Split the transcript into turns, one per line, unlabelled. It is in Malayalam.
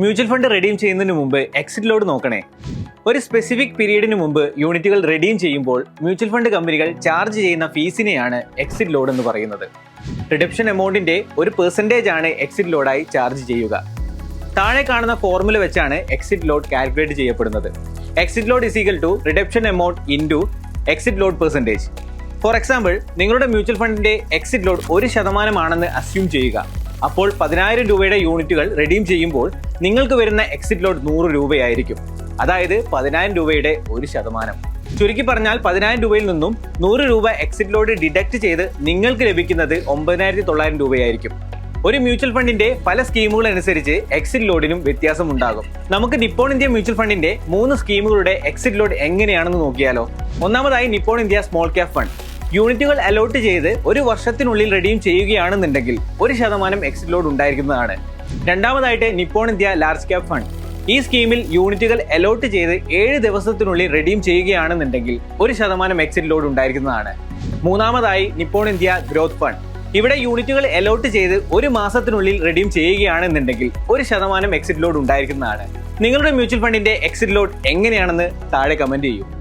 മ്യൂച്വൽ ഫണ്ട് റെഡീം ചെയ്യുന്നതിന് മുമ്പ് എക്സിറ്റ് ലോഡ് നോക്കണേ. ഒരു സ്പെസിഫിക് പീരീഡിന് മുമ്പ് യൂണിറ്റുകൾ റെഡീം ചെയ്യുമ്പോൾ മ്യൂച്വൽ ഫണ്ട് കമ്പനികൾ ചാർജ് ചെയ്യുന്ന ഫീസിനെയാണ് എക്സിറ്റ് ലോഡ് എന്ന് പറയുന്നത്. റിഡപ്ഷൻ എമൗണ്ടിന്റെ ഒരു പെർസെന്റേജ് ആണ് എക്സിറ്റ് ലോഡായി ചാർജ് ചെയ്യുക. താഴെ കാണുന്ന ഫോർമുല വെച്ചാണ് എക്സിറ്റ് ലോഡ് കാൽക്കുലേറ്റ് ചെയ്യപ്പെടുന്നത്. Exit load is equal to redemption amount into exit load percentage for example നിങ്ങളുടെ മ്യൂച്വൽ ഫണ്ടിന്റെ എക്സിറ്റ് ലോഡ് ഒരു ശതമാനമാണെന്ന് അസ്യൂം ചെയ്യുക. അപ്പോൾ പതിനായിരം രൂപയുടെ യൂണിറ്റുകൾ റെഡീം ചെയ്യുമ്പോൾ നിങ്ങൾക്ക് വരുന്ന എക്സിറ്റ് ലോഡ് നൂറ് രൂപയായിരിക്കും. അതായത് പതിനായിരം രൂപയുടെ ഒരു ശതമാനം. ചുരുക്കി പറഞ്ഞാൽ പതിനായിരം രൂപയിൽ നിന്നും നൂറ് രൂപ എക്സിറ്റ് ലോഡ് ഡിഡക്ട് ചെയ്ത് നിങ്ങൾക്ക് ലഭിക്കുന്നത് ഒമ്പതിനായിരത്തി തൊള്ളായിരം രൂപയായിരിക്കും. ഒരു മ്യൂച്വൽ ഫണ്ടിന്റെ പല സ്കീമുകൾ അനുസരിച്ച് എക്സിറ്റ് ലോഡിനും വ്യത്യാസം ഉണ്ടാകും നമുക്ക് നിപ്പോൺ ഇന്ത്യ മ്യൂച്വൽ ഫണ്ടിന്റെ മൂന്ന് സ്കീമുകളുടെ എക്സിറ്റ് ലോഡ് എങ്ങനെയാണെന്ന് നോക്കിയാലോ. ഒന്നാമതായി Nippon India small cap fund യൂണിറ്റുകൾ അലോട്ട് ചെയ്ത് ഒരു വർഷത്തിനുള്ളിൽ റെഡീം ചെയ്യുകയാണെന്നുണ്ടെങ്കിൽ ഒരു ശതമാനം എക്സിറ്റ് ലോഡ് ഉണ്ടായിരിക്കുന്നതാണ്. രണ്ടാമതായിട്ട് Nippon India large cap fund ഈ സ്കീമിൽ യൂണിറ്റുകൾ അലോട്ട് ചെയ്ത് ഏഴ് ദിവസത്തിനുള്ളിൽ റെഡീം ചെയ്യുകയാണെന്നുണ്ടെങ്കിൽ ഒരു ശതമാനം എക്സിറ്റ് ലോഡ് ഉണ്ടായിരിക്കുന്നതാണ്. മൂന്നാമതായി നിപ്പോൺ ഇന്ത്യ ഗ്രോത്ത് ഫണ്ട് ഇവിടെ യൂണിറ്റുകൾ അലോട്ട് ചെയ്ത് ഒരു മാസത്തിനുള്ളിൽ റെഡീം ചെയ്യുകയാണെന്നുണ്ടെങ്കിൽ ഒരു ശതമാനം എക്സിറ്റ് ലോഡ് ഉണ്ടായിരിക്കുന്നതാണ്. നിങ്ങളുടെ മ്യൂച്വൽ ഫണ്ടിന്റെ എക്സിറ്റ് ലോഡ് എങ്ങനെയാണെന്ന് താഴെ കമന്റ് ചെയ്യൂ.